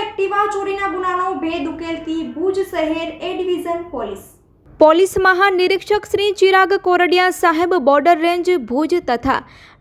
Activa ચોરીના ગુનાનો ભેદ ઉકેલતી ભુજ શહેર એ ડિવિઝન પોલીસ. પોલીસ મહાનિરીક્ષક શ્રી ચિરાગ કોરડિયા સાહેબ બોર્ડર રેન્જ ભુજ તથા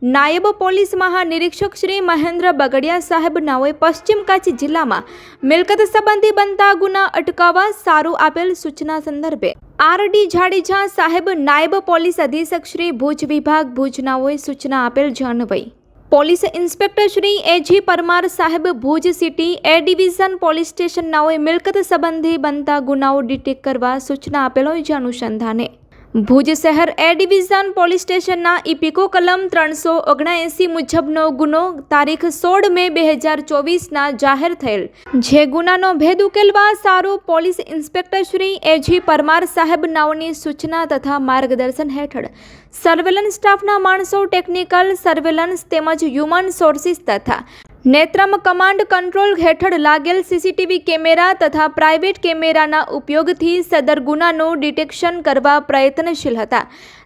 નાયબ પોલીસ મહાનિરીક્ષક શ્રી મહેન્દ્ર બગડિયા સાહેબ નાઓએ પશ્ચિમ કચ્છ જિલ્લામાં મિલકત સંબંધી બનતા ગુના અટકાવવા સારું આપેલ સૂચના સંદર્ભે આર ડી જાડેજા સાહેબ નાયબ પોલીસ અધિક્ષક શ્રી ભુજ વિભાગ ભુજનાઓએ સૂચના આપેલ જાણવાઈ. Police inspector Shri A G Parmar સાહેબ Bhuj city A division police સ્ટેશનનાઓએ મિલકત સંબંધી બનતા ગુનાઓ ડિટેક્ટ કરવા સૂચના આપેલો છે અનુસંધાને. ભુજ શહેર એ ડિવિઝન પોલીસ સ્ટેશનના ઇપિકો કલમ ત્રણસો ઓગણએંસી મુજબનો ગુનો તારીખ સોળ મે બે હજાર ચોવીસના જાહેર થયેલ. જે ગુનાનો ભેદ ઉકેલવા સારું police inspector Shri A G Parmar સાહેબ નાઓની સૂચના તથા માર્ગદર્શન હેઠળ સર્વેલન્સ સ્ટાફના માણસો, ટેકનિકલ સર્વેલન્સ તેમજ હ્યુમન સોર્સિસ તથા નેત્રમ કમાન્ડ કંટ્રોલ હેઠળ લાગેલ સીસીટીવી કેમેરા તથા પ્રાઇવેટ કેમેરાના ઉપયોગથી સદર ગુનાનું ડિટેક્શન કરવા પ્રયત્નશીલ હતા.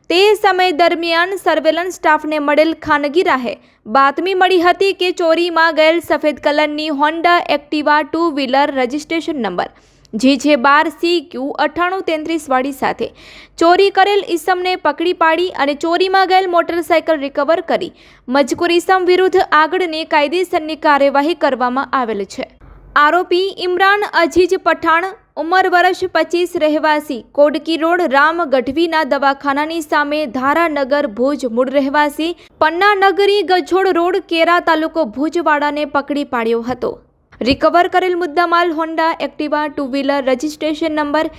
તે સમય દરમિયાન સર્વેલન્સ સ્ટાફને મળેલ ખાનગી રાહે બાતમી મળી હતી કે ચોરીમાં ગયેલ સફેદ કલરની Honda Activa two wheeler registration number G J બાર સી ક્યુ અઠ્ઠાણું તેત્રીસ વાળી સાથે ચોરી કરેલ ઈસમને પકડી પાડી અને ચોરીમાં ગયેલ મોટરસાયકલ રિકવર કરી મજકૂર ઈસમ વિરુદ્ધ આગળની કાયદેસરની કાર્યવાહી કરવામાં આવેલ છે. આરોપી ઇમરાન અજીજ પઠાણ, ઉંમર વર્ષ પચીસ, રહેવાસી કોડકી રોડ, રામ ગઢવીના દવાખાનાની સામે ધારાનગર ભુજ મૂળ રહેવાસી પન્નાનગરી ગજોડ રોડ, કેરા તાલુકો ભુજવાડાને પકડી પાડ્યો હતો. રિકવર કરેલ મુદ્દામાલ Honda Activa two wheeler registration number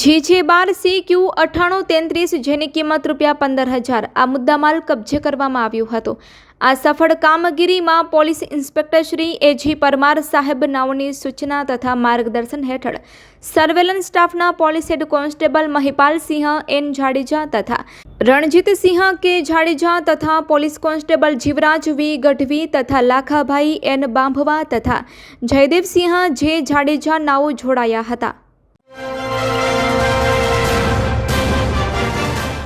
G J બાર સી ક્યુ અઠ્ઠાણું તેત્રીસ જેની કિંમત રૂપિયા પંદર હજાર. આ મુદ્દામાલ કબજે કરવામાં આવ્યો હતો. આ સફળ કામગીરીમાં police inspector Shri A G Parmar સાહેબ નાઓની સૂચના તથા માર્ગદર્શન હેઠળ સર્વેલન્સ સ્ટાફના police head constable Mahipal Singh N Jadeja તથા રણજીત સિંહ કે જાડેજા તથા police constable Jivraj V. Gadhvi તથા લાખાભાઈ એન. બાંભવા તથા જયદેવસિંહ જે જાડેજા નાઓ જોડાયા હતા.